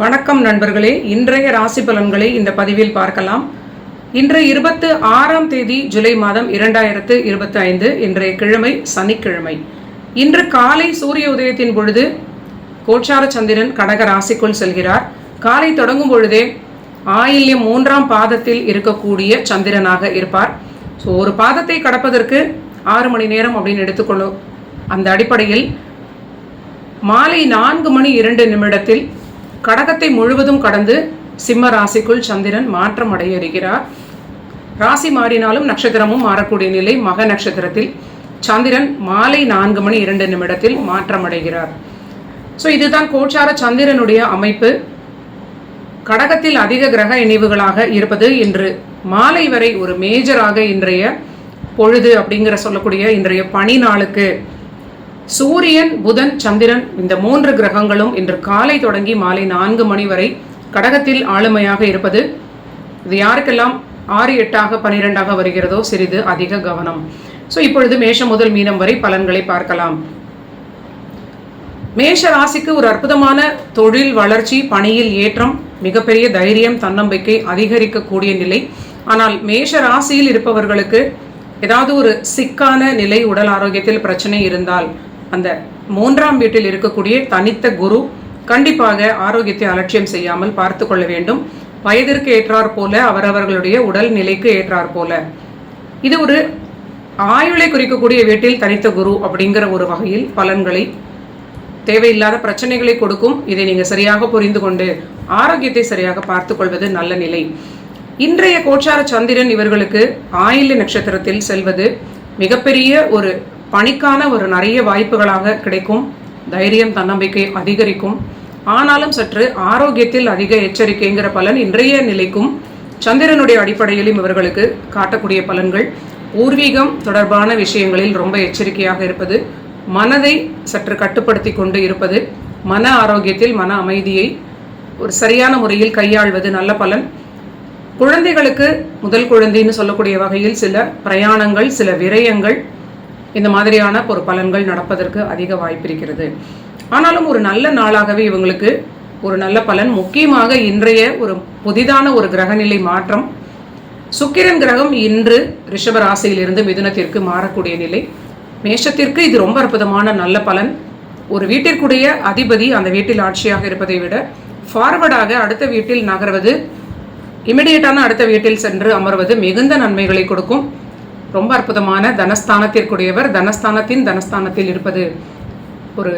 வணக்கம் நண்பர்களே. இன்றைய ராசி பலன்களை இந்த பதிவில் பார்க்கலாம். இன்று இருபத்து ஆறாம் தேதி ஜூலை மாதம் இரண்டாயிரத்து இருபத்தி ஐந்து இன்றைய கிழமை சனிக்கிழமை. இன்று காலை சூரிய உதயத்தின் பொழுது கோச்சார சந்திரன் கடக ராசிக்குள் செல்கிறார். காலை தொடங்கும் பொழுதே ஆயில்யம் மூன்றாம் பாதத்தில் இருக்கக்கூடிய சந்திரனாக இருப்பார். ஸோ ஒரு பாதத்தை கடப்பதற்கு ஆறு மணி நேரம் அப்படின்னு எடுத்துக்கொள்ளும் அந்த அடிப்படையில் மாலை நான்கு மணி இரண்டு நிமிடத்தில் கடகத்தை முழுவதும் கடந்து சிம்ம ராசிக்குள் சந்திரன் மாற்றம் அடைய இருக்கிறார் ராசி மாறினாலும் நட்சத்திரமும் மாறக்கூடிய நிலை மக நட்சத்திரத்தில். சந்திரன் மாலை நான்கு மணி இரண்டு நிமிடத்தில் மாற்றம் அடைகிறார். ஸோ இதுதான் கோச்சார சந்திரனுடைய அமைப்பு. கடகத்தில் அதிக கிரக இணைவுகளாக இருப்பது இன்று மாலை வரை ஒரு மேஜராக இன்றைய பொழுது அப்படிங்கிற சொல்லக்கூடிய இன்றைய பனி நாளுக்கு சூரியன் புதன் சந்திரன் இந்த மூன்று கிரகங்களும் இன்று காலை தொடங்கி மாலை நான்கு மணி வரை கடகத்தில் ஆளுமையாக இருப்பது இது யாருக்கெல்லாம் ஆறு எட்டாக பனிரெண்டாக வருகிறதோ சிறிது அதிக கவனம். ஸோ இப்பொழுது மேஷம் முதல் மீனம் வரை பலன்களை பார்க்கலாம். மேஷ ராசிக்கு ஒரு அற்புதமான தொழில் வளர்ச்சி பணியில் ஏற்றம் மிகப்பெரிய தைரியம் தன்னம்பிக்கை அதிகரிக்கக்கூடிய நிலை. ஆனால் மேஷ ராசியில் இருப்பவர்களுக்கு ஏதாவது ஒரு சிக்கான நிலை உடல் ஆரோக்கியத்தில் பிரச்சனை இருந்தால் அந்த மூன்றாம் வீட்டில் இருக்கக்கூடிய தனித்த குரு கண்டிப்பாக ஆரோக்கியத்தை அலட்சியம் செய்யாமல் பார்த்து கொள்ள வேண்டும். வயதிற்கு ஏற்றாற் போல அவரவர்களுடைய உடல் நிலைக்கு ஏற்றாற் போல. இது ஒரு ஆயுளை குறிக்கக்கூடிய வீட்டில் தனித்த குரு அப்படிங்கிற ஒரு வகையில் பலன்களை தேவையில்லாத பிரச்சனைகளை கொடுக்கும். இதை நீங்கள் சரியாக புரிந்து கொண்டு ஆரோக்கியத்தை சரியாக பார்த்து கொள்வது நல்ல நிலை. இன்றைய கோச்சார சந்திரன் இவர்களுக்கு ஆயில்ய நட்சத்திரத்தில் செல்வது மிகப்பெரிய ஒரு பணிக்கான ஒரு நிறைய வாய்ப்புகளாக கிடைக்கும். தைரியம் தன்னம்பிக்கை அதிகரிக்கும். ஆனாலும் சற்று ஆரோக்கியத்தில் அதிக எச்சரிக்கைங்கிற பலன் இன்றைய நிலைக்கும் சந்திரனுடைய அடிப்படையிலும் இவர்களுக்கு காட்டக்கூடிய பலன்கள். பூர்வீகம் தொடர்பான விஷயங்களில் ரொம்ப எச்சரிக்கையாக இருப்பது மனதை சற்று கட்டுப்படுத்தி கொண்டு இருப்பது மன ஆரோக்கியத்தில் மன அமைதியை ஒரு சரியான முறையில் கையாள்வது நல்ல பலன். குழந்தைகளுக்கு முதல் குழந்தைன்னு சொல்லக்கூடிய வகையில் சில பிரயாணங்கள் சில விரயங்கள் இந்த மாதிரியான ஒரு பலன்கள் நடப்பதற்கு அதிக வாய்ப்பு இருக்கிறது. ஆனாலும் ஒரு நல்ல நாளாகவே இவங்களுக்கு ஒரு நல்ல பலன். முக்கியமாக இன்றைய ஒரு புதிதான ஒரு கிரகநிலை மாற்றம். சுக்கிரன் கிரகம் இன்று ரிஷப ராசியிலிருந்து மிதுனத்திற்கு மாறக்கூடிய நிலை. மேஷத்திற்கு இது ரொம்ப அற்புதமான நல்ல பலன். ஒரு வீட்டிற்குடைய அதிபதி அந்த வீட்டில் ஆட்சியாக இருப்பதை விட ஃபார்வர்டாக அடுத்த வீட்டில் நகர்வது இமிடியேட்டான அடுத்த வீட்டில் சென்று அமர்வது மிகுந்த நன்மைகளை கொடுக்கும். ரொம்ப அற்புதமான தனஸ்தானத்திற்குரியவர். தனஸ்தானத்தின் தனஸ்தானத்தில் இருப்பது ஒரு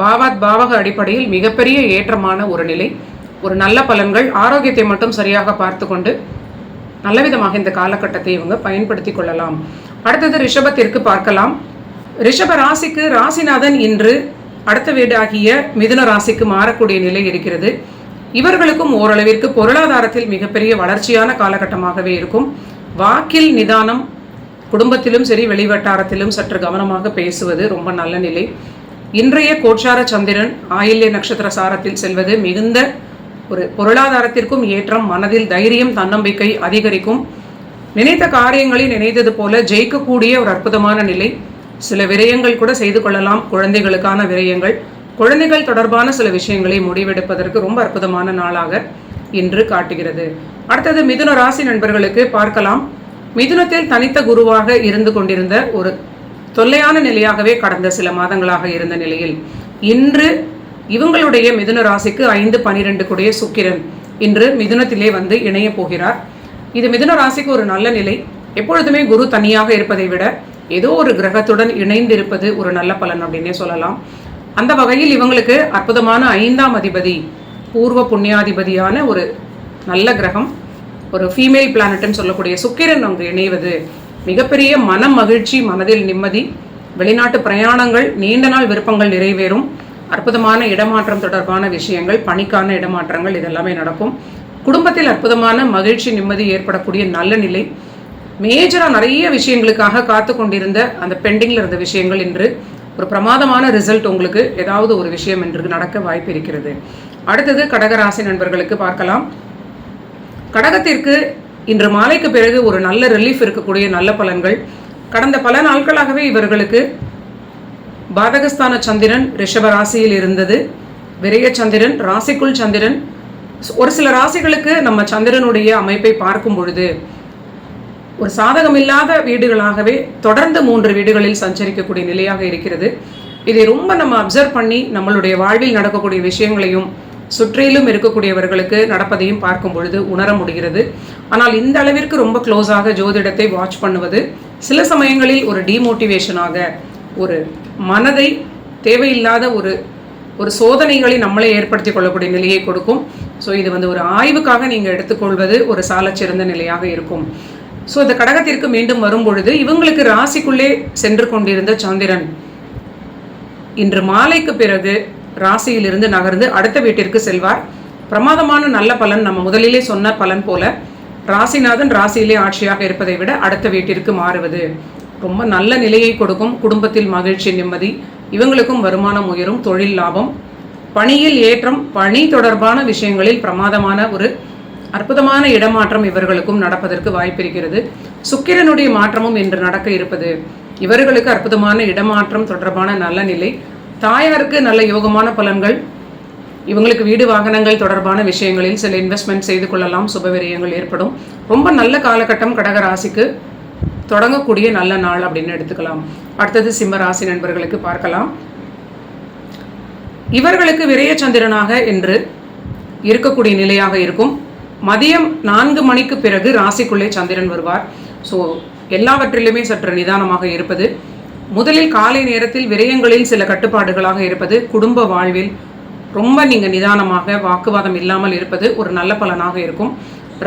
பாவாத் பாவக அடிப்படையில் மிகப்பெரிய ஏற்றமான ஒரு நிலை. ஒரு நல்ல பலன்கள் ஆரோக்கியத்தை மட்டும் சரியாக பார்த்து கொண்டு நல்ல விதமாக இந்த காலகட்டத்தை இவங்க பயன்படுத்தி கொள்ளலாம். அடுத்தது ரிஷபத்திற்கு பார்க்கலாம். ரிஷப ராசிக்கு ராசிநாதன் இன்று அடுத்த வீடாகிய மிதுன ராசிக்கு மாறக்கூடிய நிலை இருக்கிறது. இவர்களுக்கும் ஓரளவிற்கு பொருளாதாரத்தில் மிகப்பெரிய வளர்ச்சியான காலகட்டமாகவே இருக்கும். வாக்கில் நிதானம் குடும்பத்திலும் சரி வெளிவட்டாரத்திலும் சற்று கவனமாக பேசுவது ரொம்ப நல்ல நிலை. இன்றைய கோட்சார சந்திரன் ஆயில்ய நட்சத்திர சாரத்தில் செல்வது மிகுந்த ஒரு பொருளாதாரத்திற்கும் ஏற்றம் மனதில் தைரியம் தன்னம்பிக்கை அதிகரிக்கும். நினைத்த காரியங்களை நினைத்தது போல ஜெயிக்கக்கூடிய ஒரு அற்புதமான நிலை. சில விரயங்கள் கூட செய்து கொள்ளலாம் குழந்தைகளுக்கான விரயங்கள். குழந்தைகள் தொடர்பான சில விஷயங்களை முடிவெடுப்பதற்கு ரொம்ப அற்புதமான நாளாக இன்று காட்டுகிறது. அடுத்தது மிதுன ராசி நண்பர்களுக்கு பார்க்கலாம். மிதுனத்தில் தனித்த குருவாக இருந்து கொண்டிருந்த ஒரு தொல்லையான நிலையாகவே கடந்த சில மாதங்களாக இருந்த நிலையில் இன்று இவங்களுடைய மிதுன ராசிக்கு ஐந்து பனிரெண்டு கூடிய சுக்கிரன் இன்று மிதுனத்திலே வந்து இணைய போகிறார். இது மிதுன ராசிக்கு ஒரு நல்ல நிலை. எப்பொழுதுமே குரு தனியாக இருப்பதை விட ஏதோ ஒரு கிரகத்துடன் இணைந்து இருப்பது ஒரு நல்ல பலன் அப்படின்னே சொல்லலாம். அந்த வகையில் இவங்களுக்கு அற்புதமான ஐந்தாம் அதிபதி பூர்வ புண்ணியாதிபதியான ஒரு நல்ல கிரகம் ஒரு ஃபீமேல் பிளானட்னு சொல்லக்கூடிய சுக்கிரன் அங்கு இணைவது. மிகப்பெரிய மன மகிழ்ச்சி மனதில் நிம்மதி வெளிநாட்டு பிரயாணங்கள் நீண்ட நாள் விருப்பங்கள் நிறைவேறும். அற்புதமான இடமாற்றம் தொடர்பான விஷயங்கள் பணிக்கான இடமாற்றங்கள் இதெல்லாமே நடக்கும். குடும்பத்தில் அற்புதமான மகிழ்ச்சி நிம்மதி ஏற்படக்கூடிய நல்ல நிலை. மேஜராக நிறைய விஷயங்களுக்காக காத்து கொண்டிருந்த அந்த பெண்டிங்கில் இருந்த விஷயங்கள் இன்று ஒரு பிரமாதமான ரிசல்ட் உங்களுக்கு ஏதாவது ஒரு விஷயம் என்று நடக்க வாய்ப்பு இருக்கிறது. அடுத்தது கடகராசி நண்பர்களுக்கு பார்க்கலாம். கடகத்திற்கு இன்று மாலைக்கு பிறகு ஒரு நல்ல ரிலீஃப் இருக்கக்கூடிய நல்ல பலன்கள். கடந்த பல நாட்களாகவே இவர்களுக்கு பாதகஸ்தான சந்திரன் ரிஷப ராசியில் இருந்தது. விரைய சந்திரன் ராசிக்குள் சந்திரன். ஒரு சில ராசிகளுக்கு நம்ம சந்திரனுடைய அமைப்பை பார்க்கும் பொழுது ஒரு சாதகமில்லாத வீடுகளாகவே தொடர்ந்து மூன்று வீடுகளில் சஞ்சரிக்கக்கூடிய நிலையாக இருக்கிறது. இதை ரொம்ப நம்ம அப்சர்வ் பண்ணி நம்மளுடைய வாழ்வில் நடக்கக்கூடிய விஷயங்களையும் சுற்றிலும் இருக்கக்கூடியவர்களுக்கு நடப்பதையும் பார்க்கும் பொழுது உணர முடிகிறது. ஆனால் இந்த அளவிற்கு ரொம்ப க்ளோஸாக ஜோதிடத்தை வாட்ச் பண்ணுவது சில சமயங்களில் ஒரு டிமோட்டிவேஷனாக ஒரு மனதை தேவையில்லாத ஒரு ஒரு சோதனைகளை நம்மளே ஏற்படுத்தி கொள்ளக்கூடிய நிலையை கொடுக்கும். ஸோ இது வந்து ஒரு ஆய்வுக்காக நீங்கள் எடுத்துக்கொள்வது ஒரு சாலச்சிறந்த நிலையாக இருக்கும். ஸோ இந்த கடகத்திற்கு மீண்டும் வரும்பொழுது இவங்களுக்கு ராசிக்குள்ளே சென்று கொண்டிருந்த சந்திரன் இன்று மாலைக்கு பிறகு ராசியிலிருந்து நகர்ந்து அடுத்த வீட்டிற்கு செல்வார். பிரமாதமான நல்ல பலன் நம்ம முதலிலே சொன்ன பலன் போல ராசிநாதன் ராசியிலே ஆட்சியாக இருப்பதை விட அடுத்த வீட்டிற்கு மாறுவது. ரொம்ப நல்ல நிலையை கொடுக்கும் குடும்பத்தில் மகிழ்ச்சி நிம்மதி இவங்களுக்கும் வருமானம் உயரும் தொழில் லாபம். பணியில் ஏற்றம் பணி தொடர்பான விஷயங்களில் பிரமாதமான ஒரு அற்புதமான இடமாற்றம் இவர்களுக்கும் நடப்பதற்கு வாய்ப்பிருக்கிறது சுக்கிரனுடைய மாற்றமும் இன்று நடக்க இருப்பது. இவர்களுக்கு அற்புதமான இடமாற்றம் தொடர்பான நல்ல நிலை தாயாருக்கு நல்ல யோகமான பலன்கள் இவங்களுக்கு வீடு வாகனங்கள் தொடர்பான விஷயங்களில் சில இன்வெஸ்ட்மெண்ட் செய்து கொள்ளலாம் சுபவிரயங்கள் ஏற்படும். ரொம்ப நல்ல காலகட்டம் கடக ராசிக்கு தொடங்கக்கூடிய நல்ல நாள் அப்படின்னு எடுத்துக்கலாம். அடுத்தது சிம்ம ராசி நண்பர்களுக்கு பார்க்கலாம். இவர்களுக்கு விரய சந்திரனாக என்று இருக்கக்கூடிய நிலையாக இருக்கும். மதியம் நான்கு மணிக்கு பிறகு ராசிக்குள்ளே சந்திரன் வருவார். ஸோ எல்லாவற்றிலுமே சற்று நிதானமாக இருப்பது முதலில் காலை நேரத்தில் விரயங்களில் சில கட்டுப்பாடுகளாக இருப்பது குடும்ப வாழ்வில் ரொம்ப நீங்கள் நிதானமாக வாக்குவாதம் இல்லாமல் இருப்பது ஒரு நல்ல பலனாக இருக்கும்.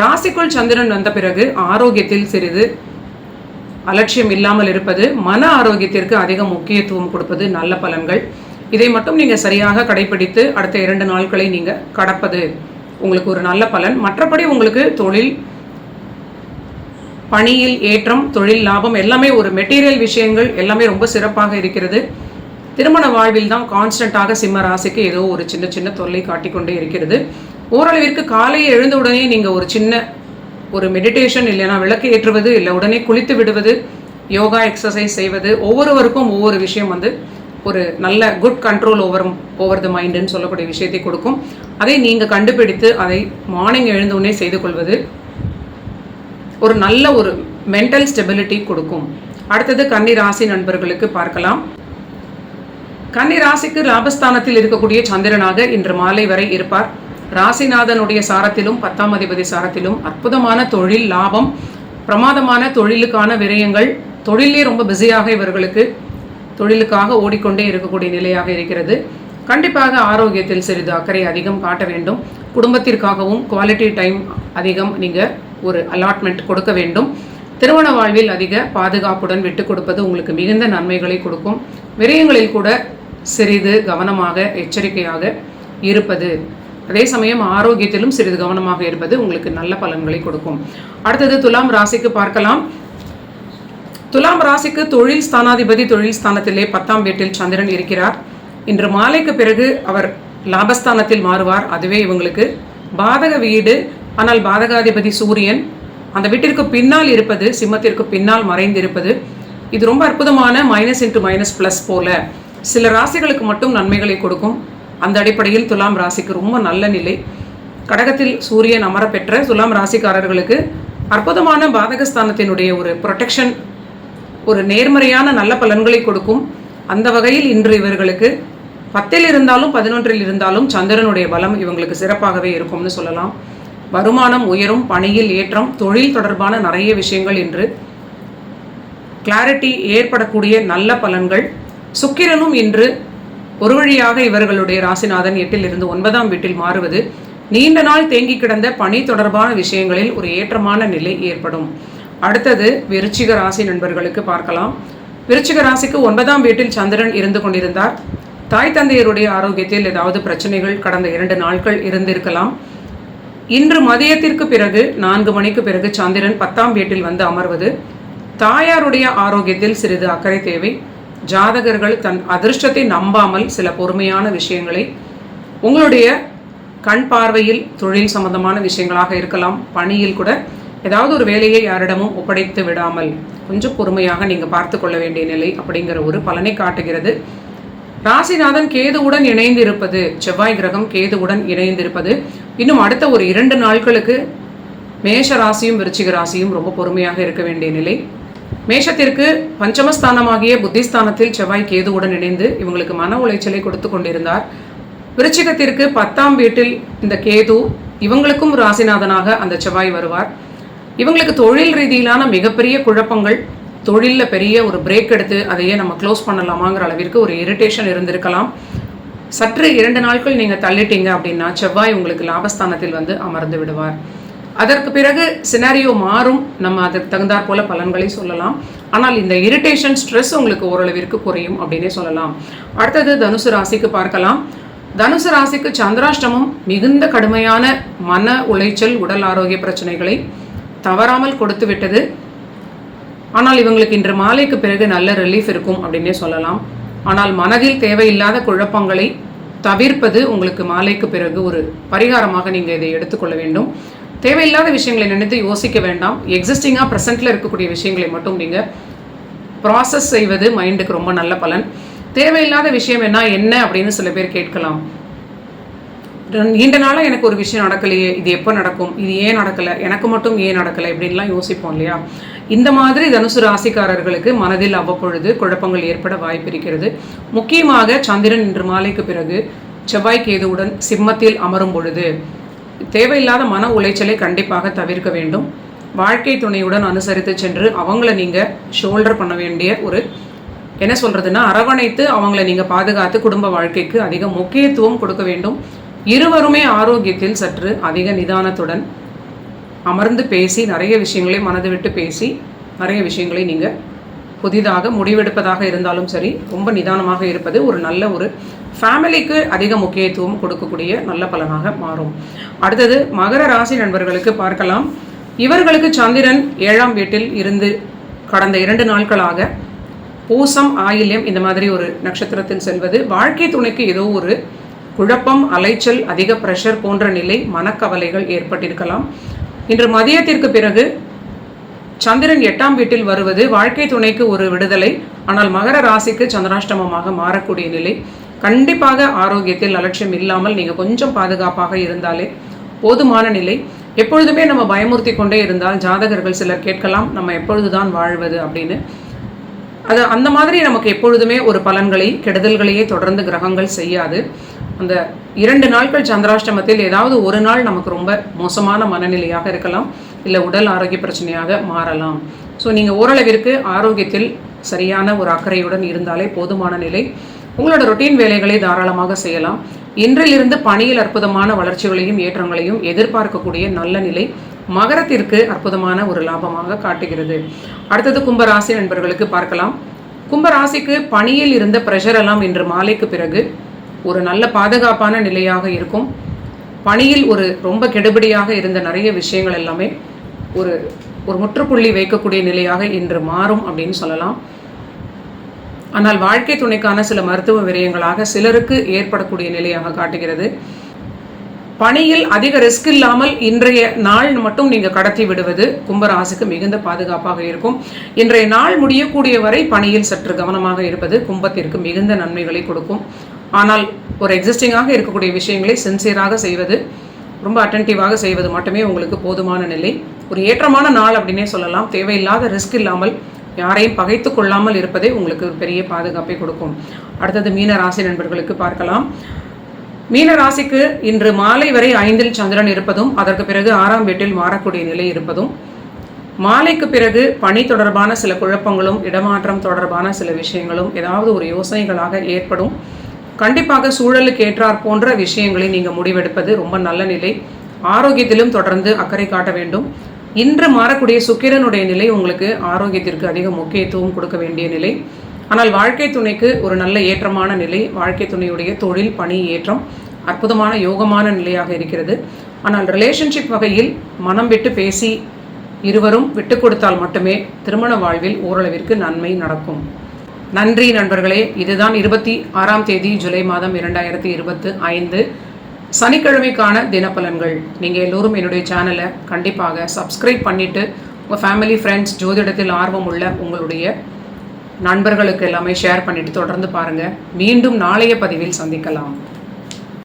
ராசிக்குள் சந்திரன் வந்த பிறகு ஆரோக்கியத்தில் சிறிது அலட்சியம் இல்லாமல் இருப்பது மன ஆரோக்கியத்திற்கு அதிக முக்கியத்துவம் கொடுப்பது நல்ல பலன்கள். இதை மட்டும் நீங்கள் சரியாக கடைபிடித்து அடுத்த இரண்டு நாட்களை நீங்கள் கடப்பது உங்களுக்கு ஒரு நல்ல பலன். மற்றபடி உங்களுக்கு தொழில் பணியில் ஏற்றம் தொழில் லாபம் எல்லாமே ஒரு மெட்டீரியல் விஷயங்கள் எல்லாமே ரொம்ப சிறப்பாக இருக்கிறது. திருமண வாழ்வில் தான் கான்ஸ்டண்ட்டாக சிம்ம ராசிக்கு ஏதோ ஒரு சின்ன சின்ன தொல்லை காட்டிக்கொண்டே இருக்கிறது. ஓரளவிற்கு காலையை எழுந்த உடனே நீங்கள் ஒரு சின்ன ஒரு மெடிடேஷன் இல்லைனா விளக்கு ஏற்றுவது இல்லை உடனே குளித்து விடுவது யோகா எக்ஸசைஸ் செய்வது ஒவ்வொருவருக்கும் ஒவ்வொரு விஷயம் வந்து ஒரு நல்ல good control over over the மைண்டுன்னு சொல்லக்கூடிய விஷயத்தை கொடுக்கும். அதை நீங்கள் கண்டுபிடித்து அதை மார்னிங் எழுந்தவுடனே செய்து கொள்வது ஒரு நல்ல ஒரு மென்டல் ஸ்டெபிலிட்டி கொடுக்கும். அடுத்தது கன்னி ராசி நண்பர்களுக்கு பார்க்கலாம். கன்னி ராசிக்கு லாபஸ்தானத்தில் இருக்கக்கூடிய சந்திரனாக இன்று மாலை வரை இருப்பார். ராசிநாதனுடைய சாரத்திலும் பத்தாம் அதிபதி சாரத்திலும் அற்புதமான தொழில் லாபம் பிரமாதமான தொழிலுக்கான விரயங்கள் தொழிலே ரொம்ப பிஸியாக இவர்களுக்கு தொழிலுக்காக ஓடிக்கொண்டே இருக்கக்கூடிய நிலையாக இருக்கிறது. கண்டிப்பாக ஆரோக்கியத்தில் சிறிது அக்கறை அதிகம் காட்ட வேண்டும். குடும்பத்திற்காகவும் குவாலிட்டி டைம் அதிகம் நீங்கள் ஒரு அலாட்மெண்ட் கொடுக்க வேண்டும். திருமண வாழ்வில் அதிக பாதுகாப்புடன் விட்டு கொடுப்பது உங்களுக்கு மிகுந்த நன்மைகளை கொடுக்கும். விரயங்களில் கூட சிறிது கவனமாக எச்சரிக்கையாக இருப்பது. அதே சமயம் ஆரோக்கியத்திலும் சிறிது கவனமாக இருப்பது உங்களுக்கு நல்ல பலன்களை கொடுக்கும். அடுத்தது துலாம் ராசிக்கு பார்க்கலாம். துலாம் ராசிக்கு தொழில் ஸ்தானாதிபதி தொழில் ஸ்தானத்திலே பத்தாம் வீட்டில் சந்திரன் இருக்கிறார். இன்று மாலைக்கு பிறகு அவர் லாபஸ்தானத்தில் மாறுவார். அதுவே இவங்களுக்கு பாதக வீடு ஆனால் பாதகாதிபதி சூரியன் அந்த வீட்டிற்கு பின்னால் இருப்பது சிம்மத்திற்கு பின்னால் மறைந்திருப்பது இது ரொம்ப அற்புதமான மைனஸ் இன்ட்டு மைனஸ் ப்ளஸ் போல. சில ராசிகளுக்கு மட்டும் நன்மைகளை கொடுக்கும். அந்த அடிப்படையில் துலாம் ராசிக்கு ரொம்ப நல்ல நிலை. கடகத்தில் சூரியன் அமர பெற்ற துலாம் ராசிக்காரர்களுக்கு அற்புதமான பாதகஸ்தானத்தினுடைய ஒரு ப்ரொடெக்ஷன் ஒரு நேர்மறையான நல்ல பலன்களை கொடுக்கும். அந்த வகையில் இன்று இவர்களுக்கு பத்தில் இருந்தாலும் பதினொன்றில் இருந்தாலும் சந்திரனுடைய பலம் இவங்களுக்கு சிறப்பாகவே இருக்கும்னு சொல்லலாம். வருமானம் உயரும் பணியில் ஏற்றம் தொழில் தொடர்பான நிறைய விஷயங்கள் என்று கிளாரிட்டி ஏற்படக்கூடிய நல்ல பலன்கள். சுக்கிரனும் இன்று ஒரு வழியாக இவர்களுடைய ராசிநாதன் எட்டில் இருந்து ஒன்பதாம் வீட்டில் மாறுவது. நீண்ட நாள் தேங்கி கிடந்த பணி தொடர்பான விஷயங்களில் ஒரு ஏற்றமான நிலை ஏற்படும். அடுத்தது விருச்சிக ராசி நண்பர்களுக்கு பார்க்கலாம். விருச்சிக ராசிக்கு ஒன்பதாம் வீட்டில் சந்திரன் இருந்து கொண்டிருந்தார். தாய் தந்தையருடைய ஆரோக்கியத்தில் ஏதாவது பிரச்சனைகள் கடந்த இரண்டு நாட்கள் இருந்திருக்கலாம். இன்று மதியத்திற்கு பிறகு நான்கு மணிக்கு பிறகு சந்திரன் பத்தாம் வீட்டில் வந்து அமர்வது. தாயாருடைய ஆரோக்கியத்தில் சிறிது அக்கறை தேவை. ஜாதகர்கள் தன் அதிர்ஷ்டத்தை நம்பாமல் சில பொறுமையான விஷயங்களை உங்களுடைய கண் பார்வையில் தொழில் சம்பந்தமான விஷயங்களாக இருக்கலாம். பணியில் கூட ஏதாவது ஒரு வேலையை யாரிடமும் ஒப்படைத்து விடாமல் கொஞ்சம் பொறுமையாக நீங்கள் பார்த்து கொள்ள வேண்டிய நிலை அப்படிங்கிற ஒரு பலனை காட்டுகிறது. ராசிநாதன் கேதுவுடன் இணைந்திருப்பது செவ்வாய் கிரகம் கேதுவுடன் இணைந்திருப்பது இன்னும் அடுத்த ஒரு இரண்டு நாட்களுக்கு மேஷ ராசியும் விருச்சிக ராசியும் ரொம்ப பொறுமையாக இருக்க வேண்டிய நிலை. மேஷத்திற்கு பஞ்சமஸ்தானமாகிய புத்திஸ்தானத்தில் செவ்வாய் கேதுவுடன் இணைந்து இவங்களுக்கு மன உளைச்சலை கொடுத்து கொண்டிருந்தார். விருச்சிகத்திற்கு பத்தாம் வீட்டில் இந்த கேது இவங்களுக்கும் ராசிநாதனாக அந்த செவ்வாய் வருவார். இவங்களுக்கு தொழில் ரீதியிலான மிகப்பெரிய குழப்பங்கள் தொழிலில் பெரிய ஒரு பிரேக் எடுத்து அதையே நம்ம க்ளோஸ் பண்ணலாமாங்கிற அளவிற்கு ஒரு இரிட்டேஷன் இருந்திருக்கலாம். சற்று இரண்டு நாட்கள் நீங்கள் தள்ளிட்டீங்க அப்படின்னா செவ்வாய் உங்களுக்கு லாபஸ்தானத்தில் வந்து அமர்ந்து விடுவார். அதற்கு பிறகு சினாரியோ மாறும். நம்ம அதற்கு தகுந்தாற் போல பலன்களை சொல்லலாம். ஆனால் இந்த இரிட்டேஷன் ஸ்ட்ரெஸ் உங்களுக்கு ஓரளவிற்கு குறையும் அப்படின்னே சொல்லலாம். அடுத்தது தனுசு ராசிக்கு பார்க்கலாம். தனுசு ராசிக்கு சந்திராஷ்டமம் மிகுந்த கடுமையான மன உளைச்சல் உடல் ஆரோக்கிய பிரச்சனைகளை தவறாமல் கொடுத்து விட்டது. ஆனால் இவங்களுக்கு இன்று மாலைக்கு பிறகு நல்ல ரிலீஃப் இருக்கும் அப்படின்னே சொல்லலாம். ஆனால் மனதில் தேவையில்லாத குழப்பங்களை தவிர்ப்பது உங்களுக்கு மாலைக்கு பிறகு ஒரு பரிகாரமாக நீங்கள் இதை எடுத்துக்கொள்ள வேண்டும். தேவையில்லாத விஷயங்களை நினைத்து யோசிக்க வேண்டாம். எக்ஸிஸ்டிங்காக ப்ரெசென்ட்டில் இருக்கக்கூடிய விஷயங்களை மட்டும் நீங்கள் ப்ராசஸ் செய்வது மைண்டுக்கு ரொம்ப நல்ல பலன். தேவையில்லாத விஷயம் என்ன என்ன அப்படின்னு சில பேர் கேட்கலாம். நீண்ட நாளாக எனக்கு ஒரு விஷயம் நடக்கலையே இது எப்போ நடக்கும் இது ஏன் நடக்கலை எனக்கு மட்டும் ஏன் நடக்கலை இப்படின்லாம் யோசிப்போம் இல்லையா? இந்த மாதிரி தனுசு ராசிக்காரர்களுக்கு மனதில் அவ்வப்பொழுது குழப்பங்கள் ஏற்பட வாய்ப்பு இருக்கிறது முக்கியமாக சந்திரன் இன்று மாலைக்கு பிறகு செவ்வாய் கேதுவுடன் சிம்மத்தில் அமரும் பொழுது தேவையில்லாத மன உளைச்சலை கண்டிப்பாக தவிர்க்க வேண்டும். வாழ்க்கை துணையுடன் அனுசரித்து சென்று அவங்கள நீங்கள் ஷோல்டர் பண்ண வேண்டிய ஒரு என்ன சொல்கிறதுனா அரவணைத்து அவங்கள நீங்கள் பாதுகாத்து குடும்ப வாழ்க்கைக்கு அதிக முக்கியத்துவம் கொடுக்க வேண்டும். இருவருமே ஆரோக்கியத்தில் சற்று அதிக நிதானத்துடன் அமர்ந்து பேசி நிறைய விஷயங்களை மனது விட்டு பேசி நிறைய விஷயங்களை நீங்கள் புதிதாக முடிவெடுப்பதாக இருந்தாலும் சரி ரொம்ப நிதானமாக இருப்பது ஒரு நல்ல ஒரு ஃபேமிலிக்கு அதிக முக்கியத்துவம் கொடுக்கக்கூடிய நல்ல பலனாக மாறும். அடுத்தது மகர ராசி நண்பர்களுக்கு பார்க்கலாம். இவர்களுக்கு சந்திரன் ஏழாம் வீட்டில் இருந்து கடந்த இரண்டு நாட்களாக பூசம் ஆயில்யம் இந்த மாதிரி ஒரு நட்சத்திரத்தில் செல்வது வாழ்க்கை துணைக்கு ஏதோ ஒரு குழப்பம் அலைச்சல் அதிக ப்ரெஷர் போன்ற நிலை மனக்கவலைகள் ஏற்பட்டிருக்கலாம். இன்று மதியத்திற்கு பிறகு சந்திரன் எட்டாம் வீட்டில் வருவது வாழ்க்கை துணைக்கு ஒரு விடுதலை. ஆனால் மகர ராசிக்கு சந்திராஷ்டமமாக மாறக்கூடிய நிலை. கண்டிப்பாக ஆரோக்கியத்தில் அலட்சியம் இல்லாமல் நீங்கள் கொஞ்சம் பாதுகாப்பாக இருந்தாலே போதுமான நிலை. எப்பொழுதுமே நம்ம பயமுறுத்தி கொண்டே இருந்தால் ஜாதகர்கள் சிலர் கேட்கலாம் நம்ம எப்பொழுதுதான் வாழ்வது அப்படின்னு. அது அந்த மாதிரி நமக்கு எப்பொழுதுமே ஒரு பலன்களை கெடுதல்களையே தொடர்ந்து கிரகங்கள் செய்யாது. அந்த இரண்டு நாட்கள் சந்திராஷ்டமத்தில் ஏதாவது ஒரு நாள் நமக்கு ரொம்ப மோசமான மனநிலையாக இருக்கலாம் இல்லை உடல் ஆரோக்கிய பிரச்சனையாக மாறலாம். ஸோ நீங்கள் ஓரளவிற்கு ஆரோக்கியத்தில் சரியான ஒரு அக்கறையுடன் இருந்தாலே போதுமான நிலை. உங்களோட ரொட்டீன் வேலைகளை தாராளமாக செய்யலாம். இன்றிலிருந்து பணியில் அற்புதமான வளர்ச்சிகளையும் ஏற்றங்களையும் எதிர்பார்க்கக்கூடிய நல்ல நிலை மகரத்திற்கு அற்புதமான ஒரு லாபமாக காட்டுகிறது. அடுத்தது கும்பராசி நண்பர்களுக்கு பார்க்கலாம். கும்பராசிக்கு பணியில் இருந்த ப்ரெஷர் எல்லாம் இன்று மாலைக்கு பிறகு ஒரு நல்ல பாதுகாப்பான நிலையாக இருக்கும். பணியில் ஒரு ரொம்ப கெடுபடியாக இருந்த நிறைய விஷயங்கள் எல்லாமே ஒரு ஒரு முற்றுப்புள்ளி வைக்கக்கூடிய நிலையாக இன்று மாறும் அப்படின்னு சொல்லலாம். ஆனால் வாழ்க்கை துணைக்கான சில மருத்துவ விரயங்களாக சிலருக்கு ஏற்படக்கூடிய நிலையாக காட்டுகிறது. பணியில் அதிக ரிஸ்க் இல்லாமல் இன்றைய நாள் மட்டும் நீங்கள் கடத்தி விடுவது கும்பராசிக்கு மிகுந்த பாதுகாப்பாக இருக்கும். இன்றைய நாள் முடியக்கூடிய வரை பணியில் சற்று கவனமாக இருப்பது கும்பத்திற்கு மிகுந்த நன்மைகளை கொடுக்கும். ஆனால் ஒரு எக்ஸிஸ்டிங்காக இருக்கக்கூடிய விஷயங்களை சின்சியராக செய்வது ரொம்ப அட்டன்டிவாக செய்வது மட்டுமே உங்களுக்கு போதுமான நிலை. ஒரு ஏற்றமான நாள் அப்படின்னே சொல்லலாம். தேவையில்லாத ரிஸ்க் இல்லாமல் யாரையும் பகைத்து கொள்ளாமல் இருப்பதே உங்களுக்கு ஒரு பெரிய பாதுகாப்பை கொடுக்கும். அடுத்தது மீன ராசி நண்பர்களுக்கு பார்க்கலாம். மீன ராசிக்கு இன்று மாலை வரை ஐந்தில் சந்திரன் இருப்பதும் அதற்கு பிறகு ஆறாம் வீட்டில் மாறக்கூடிய நிலை இருப்பதும். மாலைக்கு பிறகு பணி தொடர்பான சில குழப்பங்களும் இடமாற்றம் தொடர்பான சில விஷயங்களும் ஏதாவது ஒரு யோசனைகளாக ஏற்படும். கண்டிப்பாக சூழலுக்கு ஏற்றார் போன்ற விஷயங்களை நீங்கள் முடிவெடுப்பது ரொம்ப நல்ல நிலை. ஆரோக்கியத்திலும் தொடர்ந்து அக்கறை காட்ட வேண்டும். இன்று மாறக்கூடிய சுக்கிரனுடைய நிலை உங்களுக்கு ஆரோக்கியத்திற்கு அதிக முக்கியத்துவம் கொடுக்க வேண்டிய நிலை. ஆனால் வாழ்க்கை துணைக்கு ஒரு நல்ல ஏற்றமான நிலை. வாழ்க்கை துணையுடைய தொழில் பணி ஏற்றம் அற்புதமான யோகமான நிலையாக இருக்கிறது. ஆனால் ரிலேஷன்ஷிப் வகையில் மனம் விட்டு பேசி இருவரும் விட்டு கொடுத்தால் மட்டுமே திருமண வாழ்வில் ஓரளவிற்கு நன்மை நடக்கும். நன்றி நண்பர்களே இதுதான் இருபத்தி ஆறாம் தேதி ஜூலை மாதம் இரண்டாயிரத்தி இருபத்து ஐந்து. சனிக்கிழமைக்கான தினப்பலன்கள். நீங்கள் எல்லோரும் என்னுடைய சேனலை கண்டிப்பாக சப்ஸ்கிரைப் பண்ணிவிட்டு உங்கள் ஃபேமிலி ஃப்ரெண்ட்ஸ் ஜோதிடத்தில் ஆர்வம் உள்ள உங்களுடைய நண்பர்களுக்கு எல்லாமே ஷேர் பண்ணிவிட்டு தொடர்ந்து பாருங்கள் மீண்டும் நாளைய பதிவில் சந்திக்கலாம்.